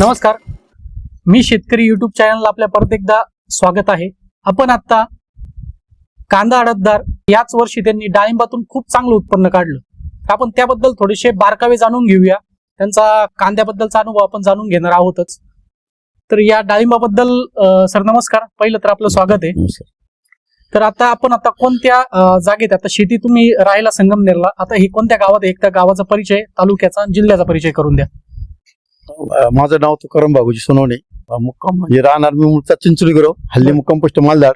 नमस्कार. मी शेतकरी युट्यूब चॅनलला आपल्या परत एकदा स्वागत आहे. आपण आता कांदा अडतदार याच वर्षी त्यांनी डाळिंबातून खूप चांगलं उत्पन्न काढलं. आपण त्याबद्दल थोडेसे बारकावे जाणून घेऊया. त्यांचा कांद्याबद्दलचा अनुभव आपण जाणून घेणार आहोतच. तर या डाळिंबाबद्दल सर नमस्कार. पहिलं तर आपलं स्वागत आहे. तर आता आपण आता कोणत्या जागेत आता शेती तुम्ही राहायला संगमनेरला. आता ही कोणत्या गावात? एक त्या गावाचा परिचय तालुक्याचा जिल्ह्याचा परिचय करून द्या. माझं नाव तुकाराम बाबूजी सोनवणे. मुक्काम म्हणजे राहणार मी मूळचा चिंचोली गुरव हल्ली. मुक्काम पोस्ट मालदार.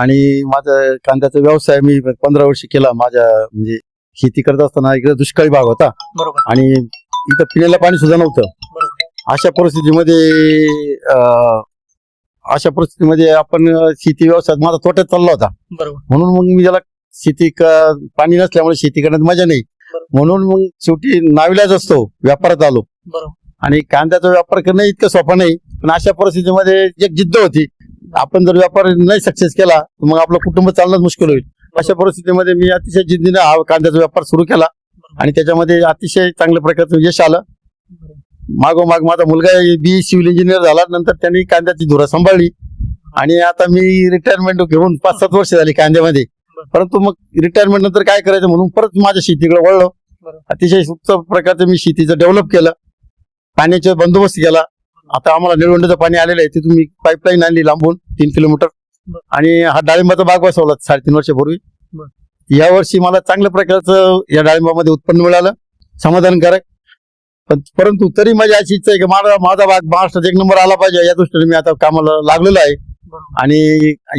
आणि माझा कांद्याचा व्यवसाय मी पंधरा वर्ष केला. माझ्या म्हणजे शेती करत असताना इकडे दुष्काळी भाग होता. आणि इथं पिण्याला पाणी सुद्धा नव्हतं. अशा परिस्थितीमध्ये अशा परिस्थितीमध्ये आपण शेती व्यवसायात माझा तोट्यात चालला होता. म्हणून मग मी त्याला शेती पाणी नसल्यामुळे शेती करण्यात मजा नाही. म्हणून मग शेवटी नाविलाज असतो व्यापारात आलो. आणि कांद्याचा व्यापार करणं इतकं सोपं नाही पण अशा परिस्थितीमध्ये एक जिद्द होती. आपण जर व्यापार नाही सक्सेस केला तर मग आपलं कुटुंब चालणंच मुश्किल होईल. अशा परिस्थितीमध्ये मी अतिशय जिद्दीने हा कांद्याचा व्यापार सुरू केला आणि त्याच्यामध्ये अतिशय चांगल्या प्रकारचं यश आलं. मागोमाग माझा मुलगा बी सिव्हिल इंजिनियर झाला नंतर त्यांनी कांद्याची धुरा सांभाळली. आणि आता मी रिटायरमेंट घेऊन पाच सात वर्ष झाली कांद्यामध्ये. परंतु मग रिटायरमेंट नंतर काय करायचं म्हणून परत माझ्या शेतीकडे वळलो. अतिशय उत्तम प्रकारचं मी शेतीचं डेव्हलप केलं. पाण्याचा बंदोबस्त केला आता आम्हाला निळवंडीचं पाणी आलेलं आहे तिथून मी पाईपलाईन आणली लांबून तीन किलोमीटर. आणि हा डाळिंबाचा बाग बसवला साडेतीन वर्षापूर्वी. या वर्षी मला चांगल्या प्रकारचं या डाळिंबामध्ये उत्पन्न मिळालं समाधानकारक पण परंतु तरी माझी अशी इच्छा आहे की माझा माझा बाग महाराष्ट्रात एक नंबर आला पाहिजे या दृष्टीने मी आता कामाला लागलेलो आहे आणि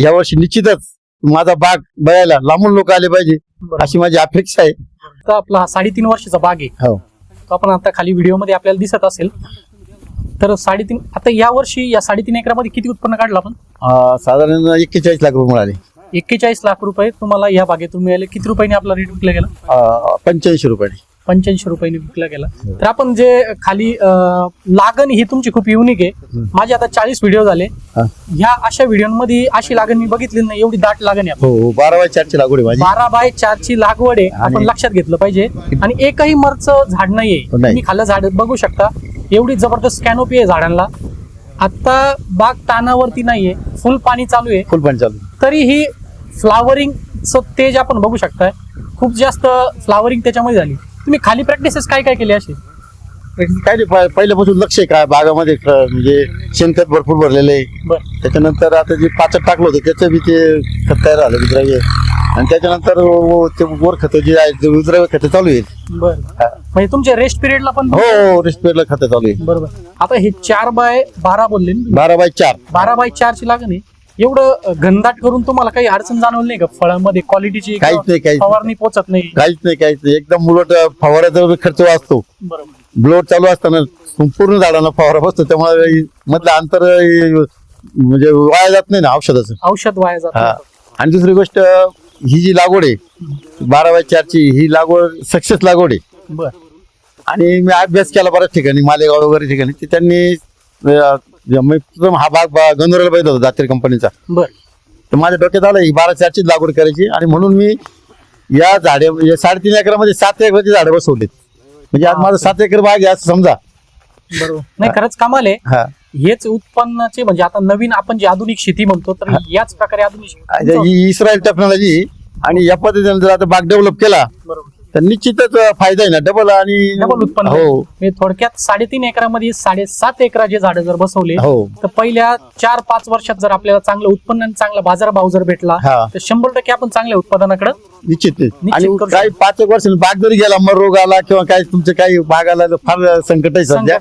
या वर्षी निश्चितच माझा बाग बघायला लांबून लोक आले पाहिजे. अशी माझी अपेक्षा आहे आपला हा साडेतीन वर्षाचा बाग आहे हो. तो आपण आता खाली व्हिडिओमध्ये आपल्याला दिसत असेल. तर साडेतीन आता या वर्षी या साडेतीन एकरामध्ये किती उत्पन्न काढलं आपण? अं, साधारण एक्केचाळीस लाख रुपये मिळाले. एक्केचाळीस लाख रुपये तुम्हाला या बागेतून मिळाले. किती रुपयांनी आपला रेट विकला गेला? पंच्याऐंशी रुपये पंच्याऐंशी रुपयांनी विकला गेला. तर आपण जे खाली अं, लागण ही तुमची खूप युनिक आहे. माझे आता चाळीस व्हिडिओ झाले. हा. ह्या अशा व्हिडिओमध्ये अशी लागण मी बघितली नाही एवढी दाट लागण आहे. आपली. हो हो बारा बाय चारची लागवड आहे माझी. बारा बाय चारची लागवड आहे. आपण आणि- लक्षात घेतलं पाहिजे. आणि एकही मरच झाड नाहीये. नाही. तुम्ही खाल्लं झाड बघू शकता. एवढी जबरदस्त कॅनोपी आहे झाडांना आता बाग तानावरती नाहीये. फुल पाणी चालू आहे. फुल पाणी चालू तरीही फ्लावरिंगचं तेज आपण बघू शकताय. खूप जास्त फ्लावरिंग त्याच्यामध्ये झाली. तुम्ही खाली प्रॅक्टिसेस काय काय केले असे? काय नाही पहि- पहिल्यापासून लक्ष आहे काय बागामध्ये ख- म्हणजे शेणखत भरपूर भरलेलं आहे. बर. त्याच्यानंतर आता जे पाचट टाकलं होतं त्याचं बी ते खत तयार झालं विद्राव्य. आणि त्याच्यानंतर व- ते वर खतं जे आहेत ते विद्राव्य खतं चालू आहेत. बर. म्हणजे तुमच्या रेस्ट पिरियडला पण हो हो रिस्पेडला खतं चालू आहे बरोबर. आता हे चार बाय बारा बोलले ना तुम्ही? बारा बाय चार. बारा बाय चारची लागण आहे. एवढं घनदाट करून तुम्हाला काही अडचण जाणवली नाही का? फळामध्ये क्वालिटीची काहीच नाही काहीच नाही. फवारणी पोचत नाही. काहीच नाही काहीच नाही. एकदम उलट फवाराचा बी खर्च वाचतो. बरोबर. ब्लोड चालू असताना संपूर्ण झाडांना फवारा बसतो. त्यामुळे मधलं अंतर अं, म्हणजे वाया जात नाही ना औषधाचं. औषध वाया जात हा. नाही. आणि दुसरी गोष्ट ही जी लागवड आहे बारा बाय चारची ही लागवड सक्सेस लागवड आहे. बर. आणि मी अभ्यास केला बऱ्याच ठिकाणी मालेगाव वगैरे ठिकाणी ते त्यांनी अं, मी प्रथम हा भाग बा- गंधर्वला पाहिजे होता दातेर कंपनीचा. बर. तर माझ्या डोक्यात आलं ही बारा चारची लागवड करायची आणि म्हणून मी या झाडे या साडेतीन एकरामध्ये सात एकराची झाडं बसवलीत. म्हणजे आज माझं सात एकर बाग आहे असं समजा. बरोबर. नाही खरंच कमाल आहे. हा. हेच उत्पन्नाचे म्हणजे आता नवीन आपण जी आधुनिक शेती म्हणतो तर याच प्रकारे आधुनिक शेती- ही इस्रायल टेक्नॉलॉजी आणि या पद्धतीने जर आता बाग डेव्हलप केला बरोबर. तर निश्चितच फायदा आहे ना डबल आणि डबल उत्पन्न हो. म्हणजे थोडक्यात साडेतीन एकरामध्ये साडेसात एकराचे झाडं जर बसवले हो. तर पहिल्या चार पाच वर्षात जर आपल्याला चांगलं उत्पन्न आणि चांगला बाजारभाव जर भेटला हा. तर शंभर टक्के आपण चांगल्या उत्पादनाकडे निश्चित निश्चित आणि करू काही पाच एक वर्षांनी बाग जरी गेला मग रोग आला किंवा काही तुमचे काही बाग आला तर फार संकट आहे सध्या.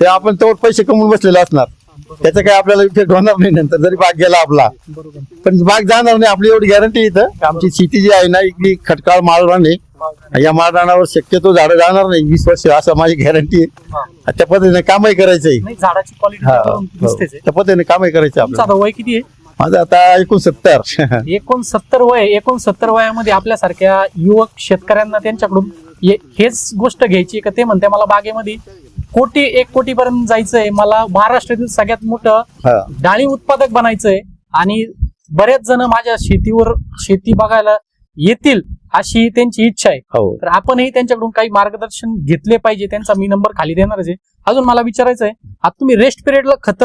ते आपण तेवढे पैसे कमवून बसलेले असणार. त्याचा काही आपल्याला इफेक्ट होणार नाही नंतर जरी बाग गेला आपला. बरोबर. पण बाग जाणार नाही आपली एवढी गॅरंटी इथं. आमची शेती जी आहे ना इथली खटकाळ माळरान आहे. या माळरानावर शक्यतो झाडं जाणार नाही वीस वर्ष असं माझी गॅरंटी आहे. हा. त्या पद्धतीने कामही करायचंय. नाही झाडाची क्वालिटी आहे. त्या पद्धतीने कामही करायचं तुमचं आपलं आता वय किती आहे? माझं आता एकोणसत्तर. एकोणसत्तर वय एकोणसत्तर वयामध्ये आपल्यासारख्या युवक शेतकऱ्यांना त्यांच्याकडून हे- हेच गोष्ट घ्यायची का? ते म्हणते मला बागेमध्ये कोटी एक कोटी पर्यंत जायचंय. मला महाराष्ट्रातील सगळ्यात मोठं हा. डाळी उत्पादक बनायचंय आणि बरेच जण माझ्या शेतीवर शेती बघायला येतील अशी त्यांची इच्छा आहे. हो. तर आपणही त्यांच्याकडून काही मार्गदर्शन घेतले पाहिजे त्यांचा मी नंबर खाली देणारच आहे. अजून मला विचारायचं आहे आता तुम्ही रेस्ट पिरियडला खत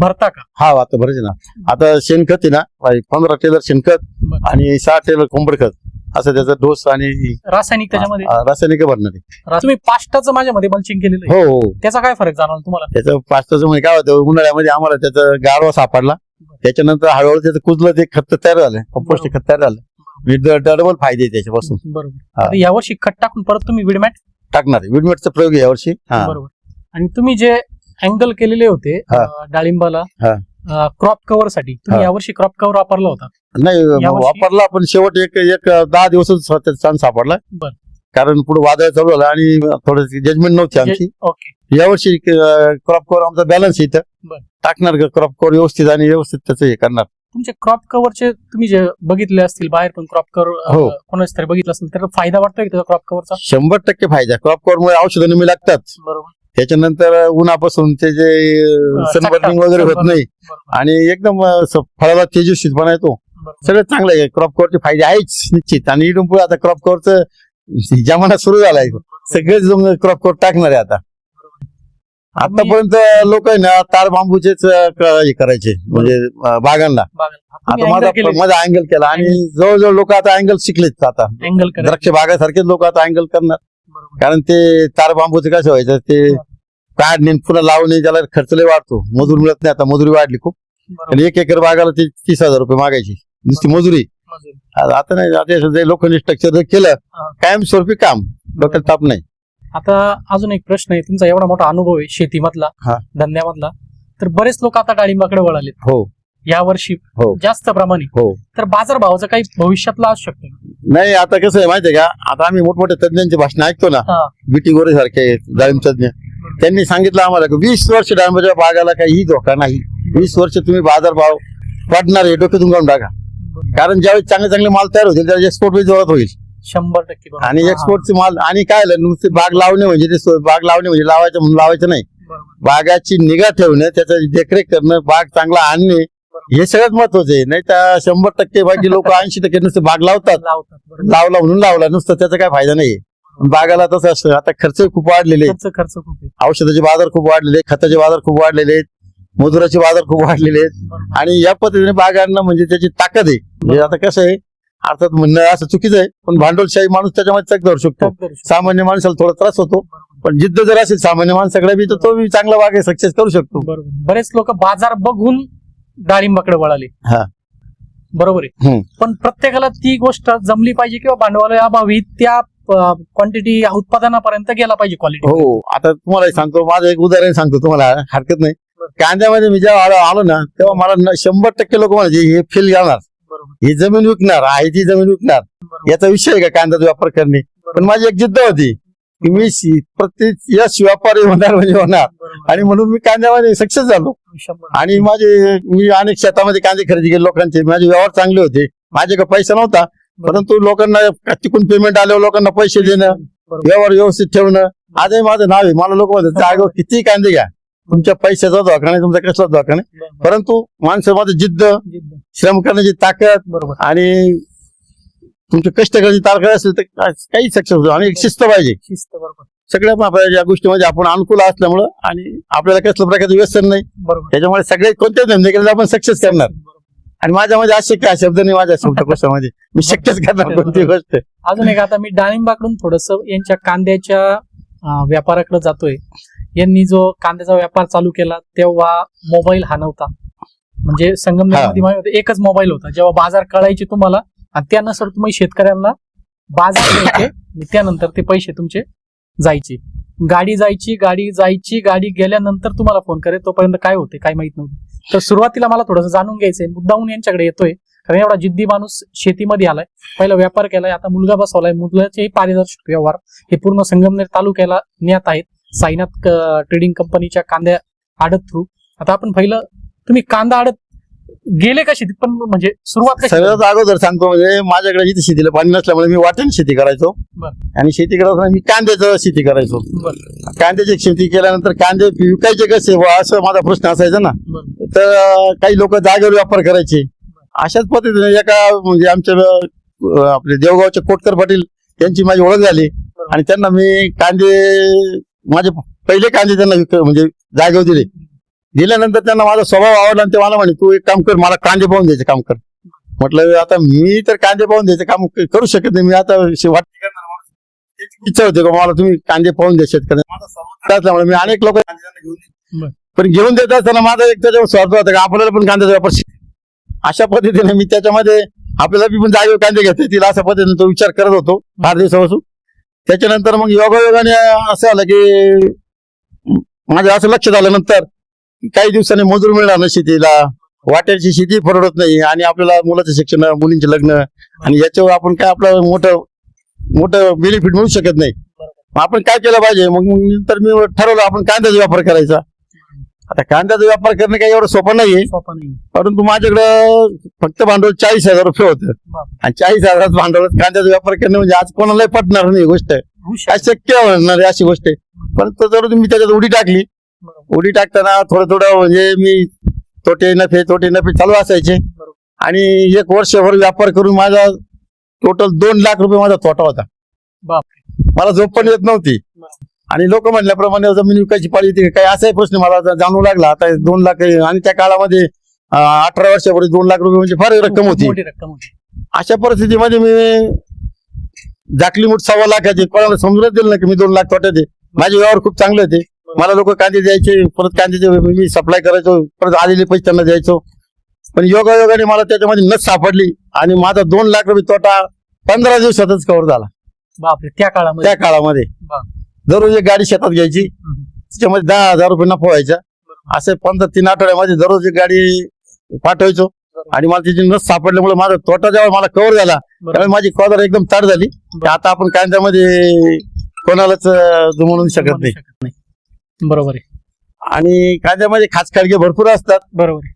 भरता का? हा आता बरंच ना. आता शेणखत आहे ना भाई पंधरा टेलर शेणखत. आणि सहा टेलर कोंबड खत असं त्याचा डोस आणि रासायनिक त्याच्यामध्ये? रासायनिक भरणार आहे. तुम्ही पास्टाचं माझ्यामध्ये मल्चिंग केलेलं आहे. हो हो. त्याचा काय फरक जाणवला तुम्हाला? त्याचं पाचटाचं म्हणजे काय होतं उन्हाळ्यामध्ये आम्हाला त्याचं गारवा सापडला. त्याच्यानंतर हळूहळू त्याचं कुजलं ते खत तयार झालं. कंपोस्ट खत तयार झालं. डबल फायदे त्याच्यापासून. बरोबर. हा. आता यावर्षी खत टाकून परत तुम्ही विडमॅट? टाकणार आहे. विडमेटचा प्रयोग आहे यावर्षी. हा. बरोबर. आणि तुम्ही जे अँगल केलेले होते हा. अं, डाळिंबाला हा. क्रॉप कव्हरसाठी तुम्ही हा. यावर्षी क्रॉप कव्हर वापरला होता. नाही यावर्षी- वापरला पण शेवट एक एक दहा दिवसच त्याचा चान्स सापडला. बरं. कारण पुढे वादळ चालू झालं आणि थोडं जजमेंट नव्हती आमची. ओके यावर्षी क्रॉप कव्हर आमचा बॅलन्स इथं. बरं. टाकणार क्रॉप कव्हर व्यवस्थित आणि व्यवस्थित त्याचं हे करणार. तुमचे क्रॉप कव्हरचे तुम्ही जे बघितले असतील बाहेर पण क्रॉप हो. कव्हर कोणाच तरी बघितलं असेल तर फायदा वाटतोय का क्रॉप कव्हरचा शंभर टक्के फायदा क्रॉप कव्हर मुळे औषधं नेहमी लागतात. बरोबर. त्याच्यानंतर उन्हापासून ते जे सनबर्निंग वगैरे होत नाही. बरोबर. आणि एकदम अं, स- फळाला तेजस्वीपणा येतो. बरोबर. सगळं चांगलं आहे. क्रॉप कव्हरचे फायदे आहेच निश्चित. आणि इथून पुढे आता क्रॉप कव्हरचं जमाना सुरू झालाय. सगळेच क्रॉप कव्हर टाकणार आहे आता. आतापर्यंत लोक आहे ना तार बांबूचेच क- हे करायचे म्हणजे अं, बागांना. आता माझा माझा अँगल केला. आणि जवळजवळ लोक आता अँगल शिकलेत आता. अँगल द्राक्ष बागासारखेच लोक आता अँगल करणार. कारण ते तार बांबूचं कसं व्हायचं ते काढणे पुन्हा लावणे त्याला खर्च लय वाढतो. मजूर मिळत नाही आता मजुरी वाढली खूप. आणि एक एकर बागाला ते तीस हजार रुपये मागायची. नुसती मजुरी. आता आता नाही आता लोकांनी स्ट्रक्चर जर केलं. कायमस्वरूपी काम. डोक्यात ताप नाही. आता अजून एक प्रश्न आहे. तुमचा एवढा मोठा अनुभव आहे शेतीमधला हा. धंद्यामधला. तर बरेच लोक आता डाळिंबाकडे वळालेत. हो. या वर्षी हो. जास्त प्रमाणे. हो. तर बाजार भावाचं काही भविष्यातला असू शकतं नाही आता कसं आहे माहितीये का? आता आम्ही मोठमोठ्या तज्ञांची भाषण ऐकतो ना. हा. बीटी गोरे सारखे डाळिंब तज्ञ त्यांनी सांगितलं आम्हाला की वीस वर्ष डाळिंबाच्या बागाला काही धोका नाही. वीस वर्ष तुम्ही बाजार भाव वाढणार आहे डोक्यातून काढून टाका. कारण ज्यावेळेस चांगले चांगले माल तयार होतील त्यावेळेस एक्सपोर्ट बी जोरात होईल. शंभर टक्के बरोबर. आणि हा, एक्सपोर्टचे माल आणि काय झालं नुसते बाग लावणे म्हणजे ते सो- बाग लावणे म्हणजे लावायचं म्हणून लावायचं नाही. बरोबर. बागाची निगा ठेवणं त्याचं देखरेख करणं बाग चांगला आणणे हे सगळ्यात महत्वाचं आहे. नाही तर शंभर टक्के बाकी लोक ऐंशी टक्के नुसते बाग लावतात. लावतात बरोबर. लावला म्हणून लावला नुसतं त्याचा काय फायदा नाही बागाला तसं असतं. आता खर्च खूप वाढलेले आहेत. खर्च खर्च खूप आहे. औषधाचे बाजार खूप वाढलेले आहेत. खताचे बाजार खूप वाढलेले आहेत. मजुराचे बाजार खूप वाढलेले आहेत. बरोबर. आणि या पद्धतीने बागांना म्हणजे त्याची ताकद आहे. म्हणजे आता कसं आहे अर्थात म्हणणं असं चुकीचं आहे. पण भांडवलशाही माणूस त्याच्यामध्ये चक धरू शकतो. सामान्य माणसाला थोडा त्रास होतो. पण जिद्द जर असेल सामान्य माणसाकडे बी तर तो बी चांगला बाग सक्सेस करू शकतो. बरेच लोक बाजार बघून डाळिंबाकडे वळाले. हा. बरोबर आहे. पण प्रत्येकाला ती गोष्ट जमली पाहिजे किंवा भांडवल अभावी त्या क्वांटिटी उत्पादनापर्यंत गेला पाहिजे क्वालिटी हो. आता तुम्हाला सांगतो माझं एक उदाहरण सांगतो तुम्हाला. हरकत नाही. कांद्यामध्ये मी जेव्हा आलो ना तेव्हा मला शंभर टक्के लोक म्हणायचे हे फेल बरोबर ही जमीन विकणार आहे ती जमीन विकणार. याचा विषय आहे का कांद्याचा व्यापार करणे? पण माझी एक जिद्द होती की मी प्रत्येक यश व्यापारी होणार म्हणजे होणार. आणि म्हणून मी कांद्यामध्ये सक्सेस झालो. आणि माझे मी अनेक शेतामध्ये कांदे खरेदी केले लोकांचे. माझे व्यवहार चांगले होते. माझ्याकडे पैसा नव्हता. परंतु लोकांना तिकून पेमेंट आल्यावर लोकांना पैसे देणं. व्यवहार व्यवस्थित ठेवणं. आजही माझं नाव आहे. मला लोक म्हणतात जागेवर किती कांदे घ्या? तुमच्या पैशाचा धोका नाही तुमचा कसला धोका नाही. बरोबर. परंतु माणसामध्ये जिद्द जिद्द. श्रम करण्याची ताकद बरोबर. आणि तुमचे कष्ट करण्याची ताकद असेल तर काही सक्सेस होतो आणि शिस्त पाहिजे. शिस्त बरोबर. सगळ्या आपल्या या गोष्टीमध्ये आपण अनुकूल असल्यामुळं आणि आपल्याला कसल्या प्रकारचं व्यसन नाही. बरोबर. त्याच्यामुळे सगळे कोणत्याच धंदे केले आपण सक्सेस करणार. बरोबर. आणि माझ्या मध्ये अशक्य हा शब्द नाही माझ्या शब्दकोशामध्ये मी शक्यच करणार कोणती गोष्ट? अजून एक आता मी डाळिंबाकडून थोडस यांच्या कांद्याच्या व्यापाराकडे जातोय. यांनी जो कांद्याचा व्यापार चालू केला तेव्हा मोबाईल हा नव्हता. म्हणजे संगमनेरमध्ये एकच मोबाईल होता. जेव्हा बाजार कळायचे तुम्हाला आणि त्यानुसार तुम्ही शेतकऱ्यांना बाजार द्यायचे त्यानंतर ते पैसे तुमचे जायचे. गाडी जायची गाडी जायची गाडी गेल्यानंतर तुम्हाला फोन करे तोपर्यंत काय होते काय माहीत नव्हतं. तर सुरुवातीला मला थोडंसं जाणून घ्यायचंय. मुद्दाहून यांच्याकडे येतोय कारण एवढा जिद्दी माणूस शेतीमध्ये आलाय. पहिला व्यापार केलाय आता मुलगा बसवलाय मुलाचेही पारिदर्शक व्यवहार. हे पूर्ण संगमनेर तालुक्याला ज्ञात आहेत. साईनाथ क- ट्रेडिंग कंपनीच्या कांद्या आडत थ्रू. आता आपण पहिलं तुम्ही कांदा आडत गेले कशी पण म्हणजे सुरुवात सगळ्यात अगोदर सांगतो म्हणजे माझ्याकडे इथे शेतीला पाणी नसल्यामुळे मी वाटेन शेती करायचो. आणि शेती करत असताना मी कांद्याचं शेती करायचो. कांद्याची शेती केल्यानंतर कांदे विकायचे कसे? असं माझा प्रश्न असायचा ना. बरं. तर काही लोक जागेवर व्यापार करायचे. अशाच पद्धतीने एका म्हणजे आमच्या आपले देवगावचे कोटकर पाटील यांची माझी ओळख झाली. आणि त्यांना मी कांदे माझे पहिले कांदे त्यांना विक म्हणजे जागेवर दिले. दिल्यानंतर त्यांना माझा स्वभाव आवडला आणि ते मला म्हणे तू एक काम कर मला कांदे पाहून द्यायचे काम कर. म्हटलं आता मी तर कांदे पाहून द्यायचे काम करू शकत नाही मी आता वाटते करणार इच्छा होते का मला तुम्ही कांदे पाहून द्या शेतकऱ्यांना. माझा स्वभाव असल्यामुळे मी अनेक लोक घेऊन. पण घेऊन देत असताना माझा एक त्याच्यावर स्वार्थ होता का आपल्याला पण कांद्याचा व्यापार अशा पद्धतीने मी त्याच्यामध्ये आपल्याला बी पण जागेवर कांदे घेता येतील अशा पद्धतीने तो विचार करत होतो फार दिवसापासून. त्याच्यानंतर मग योगायोगाने असं आलं की माझं असं लक्ष झालं नंतर काही दिवसांनी मजूर मिळणार नाही शेतीला. वाट्याची शेती परवडत नाही आणि आपल्याला मुलाचं शिक्षण मुलींचे लग्न आणि याच्यावर आपण काय आपलं मोठं मोठं बेनिफिट मिळू शकत नाही. मग आपण काय केलं पाहिजे? मग मग नंतर मी ठरवलं आपण कांद्याचा व्यापार करायचा. आता कांद्याचा व्यापार करणं काही एवढं सोपं नाहीये सोपं नाही परंतु माझ्याकडं फक्त भांडवल चाळीस हजार रुपये होतं. आणि चाळीस हजारात भांडवलात कांद्याचा व्यापार करणं म्हणजे आज कोणालाही पटणार नाही ही गोष्ट होऊ काय शकतं. शक्य होणार अशी गोष्ट आहे परंतु जर मी त्याच्यात उडी टाकली. उडी टाकताना थोडं थोडं म्हणजे मी तोटे नफे तोटे नफे चालू असायचे. आणि एक वर्षभर व्यापार करून माझा टोटल दोन लाख रुपये माझा तोटा होता. मला झोप पण येत नव्हती. आणि लोक म्हटल्याप्रमाणे जमीन विकायची पाळी येते काही असाही प्रश्न मला जाणू लागला. आता दोन लाख आणि त्या काळामध्ये अठरा वर्षापूर्वी दोन लाख रुपये म्हणजे फार रक्कम होती. मोठी रक्कम होती. अशा परिस्थितीमध्ये मी जाकली मुठ सव्वा लाखाची कोणाला समजूनच दिलं नाही की मी दोन लाख तोट्यात आहे. माझे व्यवहार खूप चांगले होते. मला लोक कांदे द्यायचे परत कांद्याचे मी सप्लाय करायचो परत आलेले पैसे त्यांना द्यायचो. पण योगायोगाने मला त्याच्यामध्ये नस सापडली आणि माझा दोन लाख रुपये तोटा पंधरा दिवसातच कव्हर झाला. बापरे त्या काळामध्ये. त्या काळामध्ये. दररोज एक गाडी शेतात घ्यायची. त्याच्यामध्ये दहा हजार रुपये नफा व्हायचा. असे पंधरा तीन आठवड्यामध्ये दररोज एक गाडी पाठवायचो. आणि मला त्याची नस सापडल्यामुळे माझा तोटा जेव्हा मला कव्हर झाला. त्यामुळे माझी कॉदर एकदम ताट झाली. आता आपण कांद्यामध्ये कोणालाच जुमानू शकत नाही. बरोबर आहे. आणि कांद्यामध्ये खास काळगे भरपूर असतात. बरोबर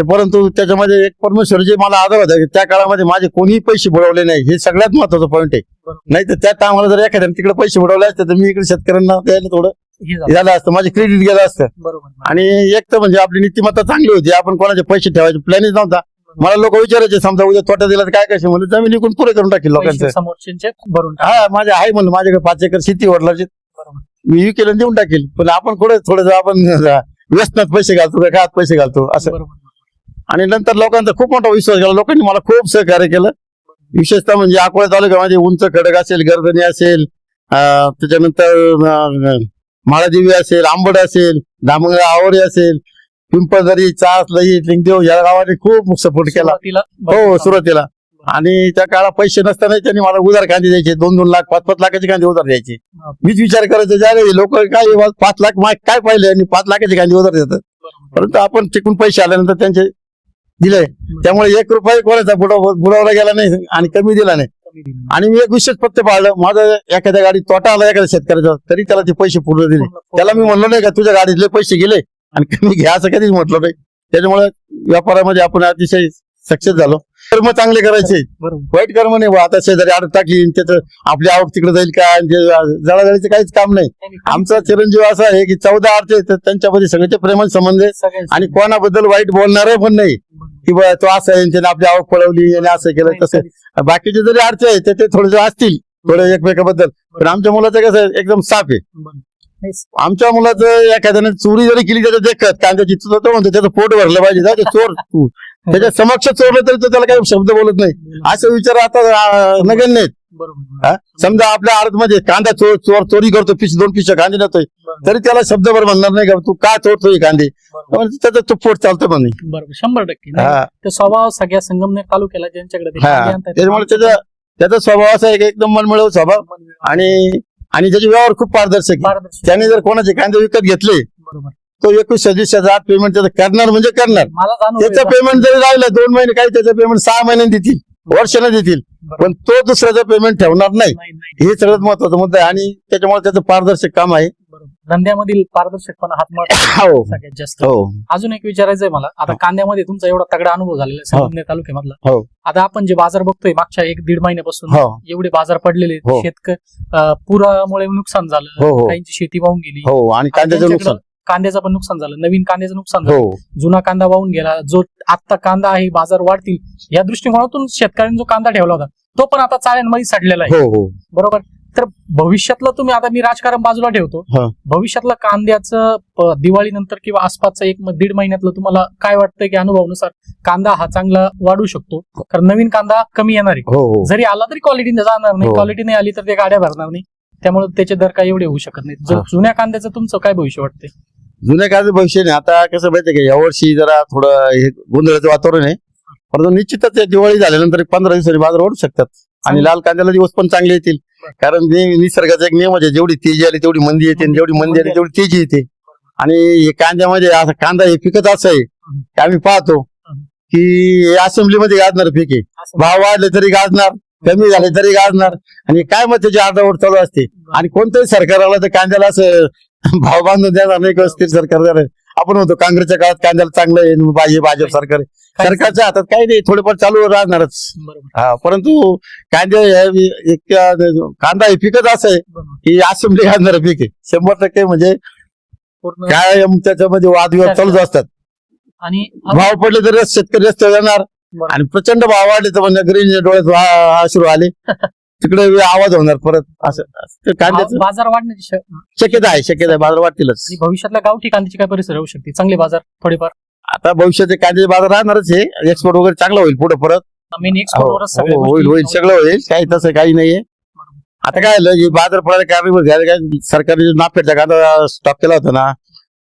ते परंतु त्याच्यामध्ये एक परमेश्वर जे मला आदर होता की त्या काळामध्ये माझे कोणीही पैसे बुडवले नाही. हे सगळ्यात महत्वाचं पॉईंट आहे. नाही तर त्या टायमाला जर एखाद्याने तिकडे पैसे बुडवले असते तर मी इकडे शेतकऱ्यांना द्यायला थोडं झालं. असतं. माझे क्रेडिट गेलं असतं. बरोबर आणि एक तर म्हणजे आपली नीतिमत्ता चांगली होती. आपण कोणाचे पैसे ठेवायचे प्लॅनच नव्हता. मला लोक विचारायचे समजा उद्या तोटा दिला तर काय कसे म्हणजे जमीन विकून पुरे करून टाकेल लोकांचं. हा माझे आहे म्हणलं माझ्याकडे पाच एकर शेती वडिलाची. मी विकेल देऊन टाकेल. पण आपण कुठे थोडं आपण व्यसनात पैसे घालतो का? पैसे घालतो. असं. आणि नंतर लोकांचा खूप मोठा विश्वास केला लोकांनी मला खूप सहकार्य केलं. विशेषतः म्हणजे अकोला तालुक्यामध्ये उंच खडक असेल गर्दनी असेल त्याच्यानंतर माळादेवी असेल आंबड असेल दामंगळा आवरे असेल पिंपळदरी चास लई लिंगदेव या गावाने खूप सपोर्ट केला. हो सुरुवातीला. आणि त्या काळात पैसे नसताना त्यांनी मला उधार कांदे द्यायचे. दोन दोन लाख पाच पाच लाखाचे कांदे उधार द्यायचे. मीच विचार करायचो ज्याने लोक काय पाच लाख काय पाहिले? आणि पाच लाखाचे कांदे उधार देतात. परंतु आपण टिकून पैसे आल्यानंतर त्यांचे दिले त्यामुळे एक रुपये कोणाचा बुडव बुडवला गेला नाही आणि कमी दिला नाही. आणि मी एक विशेष पत्ते पाळलं. माझं एखाद्या गाडीत तोटा आला एखाद्या शेतकऱ्याचा तरी त्याला ते पैसे पूर्ण दिले. त्याला मी म्हणलो नाही का तुझ्या गाडीतले पैसे गेले आणि कमी घ्या असं कधीच म्हटलं नाही. त्याच्यामुळे व्यापारामध्ये आपण अतिशय सक्सेस झालो. कर्म चांगले करायचे. बरोबर. वाईट कर्म नाही बुवा. आता शेजारी आड टाकी त्याचं आपली आवक तिकडे जाईल का? आणि ते जळाजळीचं काहीच काम नाही. आमचा चिरंजीव असा आहे की चौदा आरते आहेत, तर त्यांच्यामध्ये सगळ्याचे प्रेमळ संबंध आहे. सगळ्यांचं- आणि कोणाबद्दल वाईट बोलणार पण नाही. की बा तो असं आहे त्याने आपली आवक पळवली याने असं केलं तसं. बाकीचे जरी अडचण आहेत तर ते थोडेसे असतील थोडे एकमेकाबद्दल. पण आमच्या मुलाचं कसं आहे, एकदम साफ आहे. नाही, आमच्या मुलाचं एखाद्याने चोरी जरी केली त्याच्या देखत कांद्याची तो म्हणतो त्याचं पोट भरलं पाहिजे. चोर तू. त्याच्या समक्ष चोरलं तरी तो त्याला काही शब्द बोलत नाही. असे विचार आता अं, नगण्य आहेत. बरोबर. हा? समजा आपल्या आडतमध्ये कांदा चोर चोर चोरी करतो पिश दोन पिशा कांदे नेतोय. तरी त्याला शब्दभर म्हणणार नाही का? तू का चोरतोय कांदे? त्याचा तो पोट चालतो म्हणे. बरोबर. शंभर टक्के. स्वभाव सगळ्या संगमनेर तालुक्याला ज्यांच्याकडे त्याच्यामुळे त्याचा त्याचा स्वभाव असा आहे की एकदम मनमिळव स्वभाव. आणि आणि त्याचे व्यवहार खूप पारदर्शक. त्याने जर कोणाचे कांदे विकत घेतले बरोबर. तो एकवीस सदस्याचा आठ पेमेंट त्याचं करणार म्हणजे करणार. मला जाणून त्याचं पेमेंट जरी राहिलं दोन महिने काही त्याचं पेमेंट सहा महिन्याने देतील. वर्षाने देतील. पण तो दुसऱ्याचं पेमेंट ठेवणार नाही. नाही नाही. हे सगळ्यात महत्त्वाचा मुद्दा आहे. आणि त्याच्यामुळे त्याचं पारदर्शक काम आहे. बरोबर. धंद्यामधील पारदर्शकपणा हात महत्त्वाचा हो. सगळ्यात जास्त. हो. अजून एक विचारायचंय मला. आता हो. कांद्यामध्ये तुमचा एवढा तगडा अनुभव झालेला आहे संगमनेर तालुक्यामधला. हो. आता आपण जे बाजार बघतोय मागच्या एक दीड महिन्यापासून हो. एवढे बाजार पडलेले आहेत. हो. शेतकरी पुरामुळे नुकसान झालं. हो हो. काहींची शेती वाहून गेली. हो. आणि कांद्याचं नुकसान. कांद्याचं पण नुकसान झालं नवीन कांद्याचं नुकसान झालं. हो. जुना कांदा वाहून गेला जो आत्ता कांदा आहे बाजार वाढतील या दृष्टिकोनातून शेतकऱ्यांनी जो कांदा ठेवला होता तो पण आता चाळ्यांमध्ये सडलेला आहे. हो हो. बरोबर? तर भविष्यातलं तुम्ही आता मी राजकारण बाजूला ठेवतो. हा. भविष्यातलं कांद्याचं प- दिवाळीनंतर किंवा आसपासचं एक म- दीड महिन्यातलं तुम्हाला काय वाटतंय की अनुभवानुसार कांदा हा चांगला वाढू शकतो? कारण नवीन कांदा कमी येणार आहे. हो हो. जरी आला तरी क्वालिटीने जाणार नाही. हो. क्वालिटी नाही आली तर ते गाड्या भरणार नाही. त्यामुळे त्याचे दर काही एवढे होऊ शकत नाहीत. जर हा. जुन्या कांद्याचं तुमचं काय भविष्य वाटतंय? जुन्या काळाचं भविष्य नाही. आता कसं माहितीये का यावर्षी जरा थोडं हे गोंधळाचं वातावरण आहे. परंतु निश्चितच हे दिवाळी झाल्यानंतर एक पंधरा दिवसांनी बाजार वाढू शकतात. आणि लाल कांद्याला दिवस पण चांगले येतील. कारण ने- निसर्गाचा एक नियम आहे जेवढी तेजी आली तेवढी मंदी येते आणि जेवढी मंदी आली तेवढी तेजी येते. आणि हे कांद्यामध्ये असं कांदा हे पिकत असं आहे की आम्ही पाहतो की असेंब्लीमध्ये गाजणार पीक आहे. भाव वाढले तरी गाजणार कमी झाले तरी गाजणार. आणि काय मग त्याची आर्धवट चालू असते? आणि कोणतंही सरकार आलं तर कांद्याला असं भाव बांधून देणार नाही किंवा स्थिर सरकार देणार आपण म्हणतो काँग्रेसच्या काळात कांद्याला चांगलं आहे पाहिजे भाजप सरकार. सरकारच्या हातात काही नाही थोडेफार चालू राहणारच. हा परंतु कांदे एक कांदा हे पिकच असं आहे. की असेंब्ली घालणार पीक आहे. शंभर टक्के म्हणजे काय त्याच्यामध्ये वादविवाद चालूच असतात. आणि भाव पडले तर शेतकरी रस्त्यावर येणार बरोबर. आणि प्रचंड भाव वाढले तर म्हणजे ग्रीन डोळ्यात अश्रू आले तिकडे आवाज होणार परत असं कांद्याचं. बाजार वाढण्याची श- शक्यता आहे शक्यता आहे बाजार वाढतीलच. आणि भविष्यातल्या गावठी कांद्याची काय परिस्थिती राहू शकते? चांगले बाजार थोडेफार? आता भविष्याचे कांद्याचे बाजार राहणारच आहे एक्सपोर्ट वगैरे चांगला होईल पुढे परत. मेन हो, एक्सपोर्टवरच सगळ्या हो, होईल होईल गोष्टी सगळं होईल. काही तसं काही नाहीये. आता काय झालं हे बाजार पडायला कारण झालं काय? सरकारने जो नाफेडचा कांदा स्टॉक केला होता ना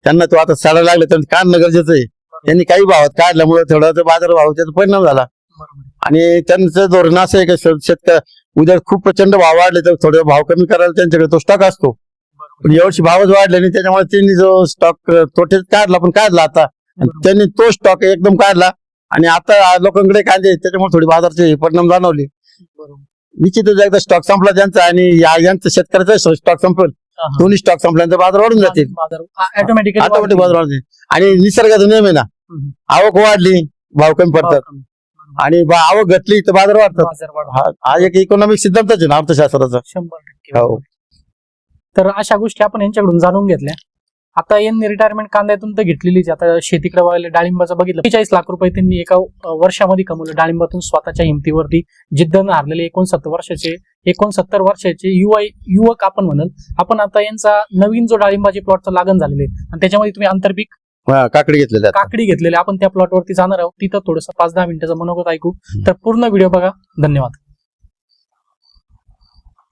त्यांना तो आता साडायला लागला त्यांना काढणं गरजेचं आहे. त्यांनी काही भावात काढल्यामुळे थोडा तो बाजार भाव त्याचा परिणाम झाला. आणि त्यांचं धोरण असं आहे की शेतकरी उद्या खूप प्रचंड भाव वाढले तर थोडे भाव कमी करायला त्यांच्याकडे तो स्टॉक असतो. पण यावर्षी भावच वाढले नाही त्याच्यामुळे त्यांनी जो स्टॉक तोटे काढला पण काढला आता. आणि त्यांनी तो स्टॉक एकदम काढला. आणि आता लोकांकडे कांदे त्याच्यामुळे थोडी बाजारचे परिणाम जाणवले. निश्चितच एकदा स्टॉक संपला त्यांचा आणि यांचं शेतकऱ्याचा स्टॉक संपेल. दोन्ही स्टॉक संपल्यानंतर बाजार वाढून जातील. ऑटोमॅटिक बाजार. वाढतील आणि निसर्गाचा नियम आहे ना. आवक वाढली भाव कमी पडतात. आणि बा- आवक घटली तर बाजार वाढतात. बाजार वाढ हा हा एक इकॉनॉमिक सिद्धांतच आहे ना अर्थशास्त्राचा. शंभर टक्के हो. तर अशा गोष्टी आपण यांच्याकडून जाणून घेतल्या. आता यांनी रिटायरमेंट कांद्यातून तर घेतलेलीच आहे. आता शेतीकडे बघायला डाळिंबाचं बघितलं चाळीस लाख रुपये त्यांनी एका अ, वर्षामध्ये कमवले डाळिंबातून स्वतःच्या हिमतीवरती. जिद्दनं हारलेले एकोणसत्तर वर्षाचे एकोणसत्तर वर्षाचे युवा युवक आपण म्हणाल. आपण आता यांचा नवीन जो डाळिंबाची प्लॉटचं लागण झालेले आणि त्याच्यामध्ये तुम्ही आंतरपीक हा, काकडी घेतलेल्या आहेत. काकडी घेतलेले. आपण त्या प्लॉटवरती जाणार आहोत. तिथं थोडंसं पाच दहा मिनिटाचं मनोगत ऐकू. तर पूर्ण व्हिडिओ बघा. धन्यवाद.